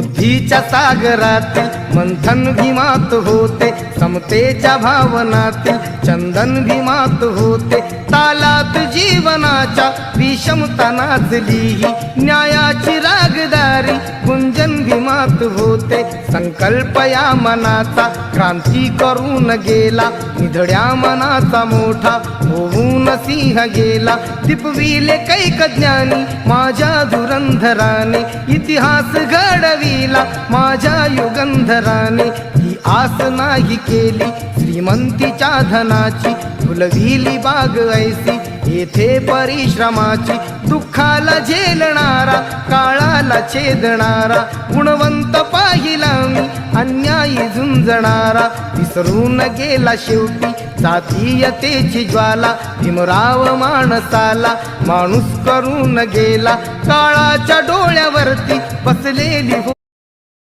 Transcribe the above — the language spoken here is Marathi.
बुद्धीच्या सागरात मंथन भीमात होते समतेच्या भावनात चंदन भीमात होते. तालात जीवनाच्या विषमता नाचली न्यायाची रागदारी गुंजन भीमात होते. संकल्प या मनाचा क्रांती करून गेला निधड्या मनाचा मोठा होऊ सिंह गेला. दिपविले कैक ज्ञानी माझ्या धुरंधराने इतिहास घडविला. माझ्या युगंधराने ही आस नाही केली. श्रीमंतीच्या धनाची फुलविली बाग ऐसी. येथे परिश्रमाची दुःखाला झेलणारा काळाला छेदणारा गुणवंत पाय समजणारा. विसरून गेला शेवटी. जातीयतेची ज्वाला भीमराव माणसाला. माणूस करून गेला. काळाच्या डोळ्यावरती बसलेली हो-